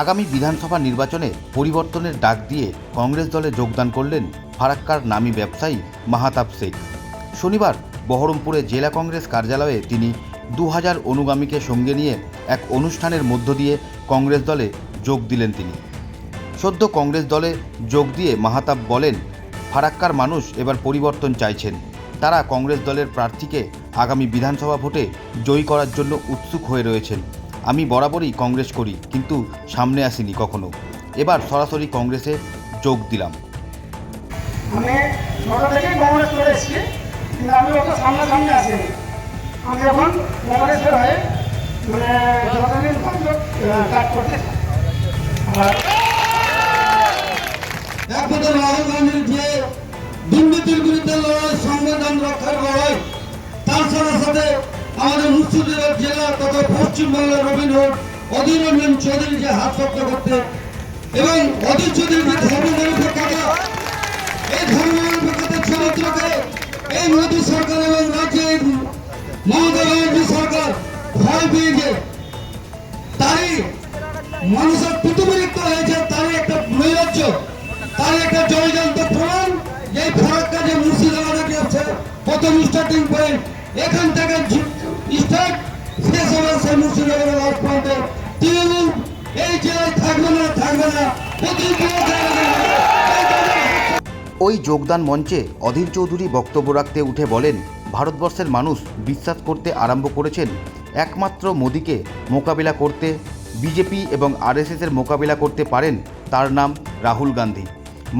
আগামী বিধানসভা নির্বাচনে পরিবর্তনের ডাক দিয়ে কংগ্রেস দলে যোগদান করলেন ফারাক্কার নামী ব্যবসায়ী মাহাতাব শেখ। শনিবার বহরমপুরে জেলা কংগ্রেস কার্যালয়ে তিনি দু হাজার অনুগামীকে সঙ্গে নিয়ে এক অনুষ্ঠানের মধ্য দিয়ে কংগ্রেস দলে যোগ দিলেন তিনি। সদ্য কংগ্রেস দলে যোগ দিয়ে মাহাতাব বলেন, ফারাক্কার মানুষ এবার পরিবর্তন চাইছেন। তারা কংগ্রেস দলের প্রার্থীকে আগামী বিধানসভা ভোটে জয়ী করার জন্য উৎসুক হয়ে রয়েছেন। আমি বরাবরই কংগ্রেস করি কিন্তু সামনে আসিনি কখনো। এবার সরাসরি কংগ্রেসে যোগ দিলাম। আমি ছোটো থেকেই কংগ্রেস করে এসেছি কিন্তু আমি অত সামনাসামনি আসিনি। আমি এখন কংগ্রেসের হয়ে মানে যতদিন কাজ করতে একমাত্র রাহুল গান্ধীর যে দুর্নীতির বিরুদ্ধে লড়াই সংবিধান রক্ষার লড়াই তার সাথে সাথে আমাদের মুর্শিদাবাদ জেলা তথা পশ্চিমবাংলার রবীন্দ্র অধীর রঞ্জন চৌধুরীকে হাত শক্ত করতে এবং অধীর চৌধুরীকে ধর্মনিরপেক্ষতা এই ধর্মনিরপেক্ষতার চরিত্রকে এই মোদী সরকার এবং রাজ্যের মমতা ব্যানার্জি সরকার ভয় পেয়েছে। তাই মানুষের পৃথিবীরিক্ত হয়েছে, তারই একটা নৈরাজ্য তার একটা জয়যন্ত্র প্রমাণ। এই ফারাক্কা যে মুর্শিদাবাদে গেছে প্রথম স্টার্টিং পয়েন্ট এখান থেকে শেষ সেই মুর্শিদাবাদের তৃণমূল এই জেলায় থাকবে না থাকবে না। ওই যোগদান মঞ্চে অধীর চৌধুরী বক্তব্য রাখতে উঠে বলেন, ভারতবর্ষের মানুষ বিশ্বাস করতে আরম্ভ করেছেন একমাত্র মোদিকে মোকাবিলা করতে, বিজেপি এবং আরএসএসের মোকাবিলা করতে পারেন তার নাম রাহুল গান্ধী।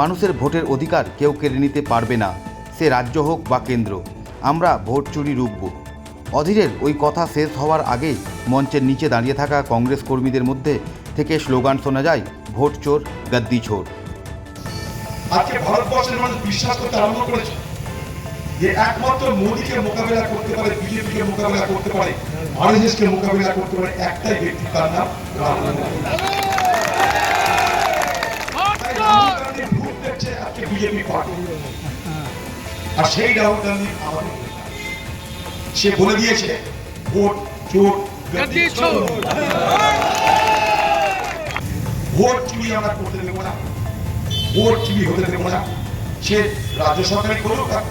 মানুষের ভোটের অধিকার কেউ কেড়ে নিতে পারবে না, সে রাজ্য হোক বা কেন্দ্র। আমরা ভোট চুরি রুখব। অধীরের ওই কথা শেষ হওয়ার আগেই মঞ্চের নিচে দাঁড়িয়ে থাকা কংগ্রেস কর্মীদের মধ্যে থেকে স্লোগান শোনা যায় ভোট চোর গদ্দি ছোড় আজকে ভারতবর্ষের মানুষ বিশ্বাস করতে আরম্ভ করেছে যে একমাত্র মোদীকে মোকাবেলা করতে পারে বিজেপিকে মোকাবেলা করতে পারে আরএসএস কে মোকাবেলা করতে পারে একটাই ব্যক্তি তার নাম রাহুল গান্ধী। BJP party. আর সেই রাহুল গান্ধী আমাদের সে বলে দিয়েছে ভোট চোর ভোট চুরি আমরা করতে দেবো না। ভোট চুরি হতে দেবো না। সে রাজ্য সরকারি করুক আর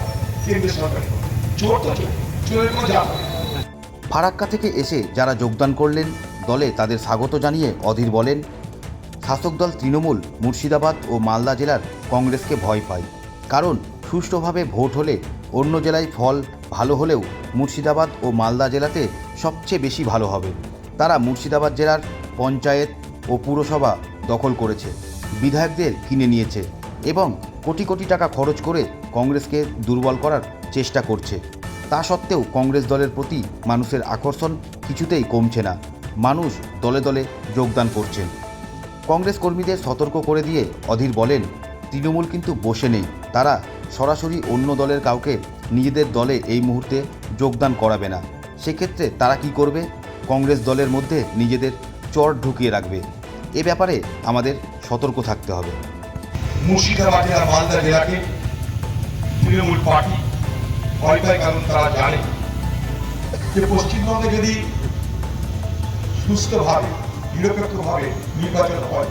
কেন্দ্রীয় সরকারি চোর তো চোর চোরের কোনো যা ফারাক্কা থেকে এসে যারা যোগদান করলেন দলে তাদের স্বাগত জানিয়ে অধীর বলেন শাসক দল তৃণমূল মুর্শিদাবাদ ও মালদা জেলার কংগ্রেসকে ভয় পায়। কারণ সুষ্ঠুভাবে ভোট হলে অন্য জেলায় ফল ভালো হলেও মুর্শিদাবাদ ও মালদা জেলাতে সবচেয়ে বেশি ভালো হবে। তারা মুর্শিদাবাদ জেলার পঞ্চায়েত ও পুরসভা দখল করেছে, বিধায়কদের কিনে নিয়েছে এবং কোটি কোটি টাকা খরচ করে কংগ্রেসকে দুর্বল করার চেষ্টা করছে। তা সত্ত্বেও কংগ্রেস দলের প্রতি মানুষের আকর্ষণ কিছুতেই কমছে না। মানুষ দলে দলে যোগদান করছেন। কংগ্রেস কর্মীদের সতর্ক করে দিয়ে অধীর বলেন, তৃণমূল কিন্তু বসে নেই। তারা সরাসরি অন্য দলের কাউকে নিজেদের দলে এই মুহূর্তে যোগদান করাবে না। সেক্ষেত্রে তারা কি করবে? কংগ্রেস দলের মধ্যে নিজেদের চর ঢুকিয়ে রাখবে। এ ব্যাপারে আমাদের সতর্ক থাকতে হবে। মুর্শিদাবাদ জেলা মালদা জেলাকে তৃণমূল পার্টি ভয় কারণ তারা জানে। যে পশ্চিমবঙ্গে যদি সুস্থভাবে, নিরপেক্ষভাবে নির্বাচন হয়,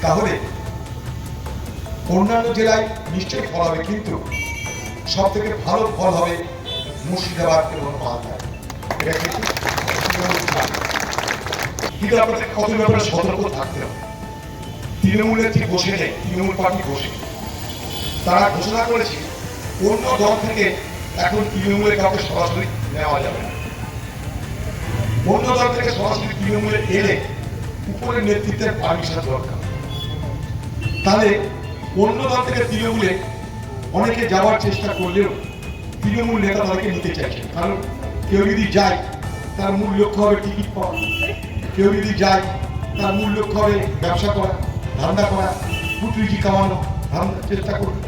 তাহলে অন্যান্য জেলায় নিশ্চয়ই ফল হবে, কিন্তু সব থেকে ভালো ফল হবে মুর্শিদাবাদ এবং মালদায় আপনাদের কত ব্যাপারে সতর্ক থাকতে হবে? তৃণমূলের ঠিক বসে নেই তৃণমূল পার্টি বসে তারা ঘোষণা করেছে, অন্য দল থেকে এখন তৃণমূলের কাউকে সরাসরি নেওয়া যাবে না। অন্য দল থেকে সরাসরি তৃণমূলে এলে উপরের নেতৃত্বের পারমিশন দরকার। তাহলে অন্য দল থেকে তৃণমূলে অনেকে যাওয়ার চেষ্টা করলেও তৃণমূল নেতা তাদেরকে নিতে চাইছে কারণ কেউ যদি যায়, তার মূল লক্ষ্য হবে টিকিট পাওয়া। কেউ যদি যায়, তার মূল লক্ষ্য হবে ব্যবসা করা, ধান্দা করা কুটরিজি কামানো, ধান্দা চেষ্টা করবে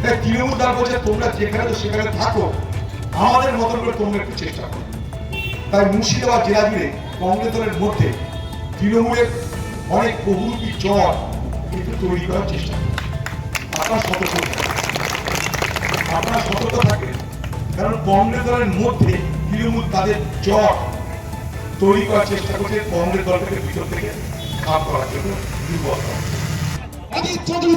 তাই তৃণমূল তার বলছে তোমরা যেখানে তো সেখানে থাকো, আমাদের মতন করে তোমরা একটু চেষ্টা করো। তাই মুর্শিদাবাদ জেলা জুড়ে কংগ্রেস দলের মধ্যে তৃণমূলের অনেক বহুরূপী চর কিন্তু তৈরি করার চেষ্টা করছে আপনার সতর্ক আপনার সতর্ক থাকেন। কারণ কংগ্রেস দলের মধ্যে তৃণমূল তাদের জট তৈরি করার চেষ্টা করছে কংগ্রেস দলটাকে ভিতর থেকে খাপ করার জন্য দুর্বল। অজিত চৌধুরী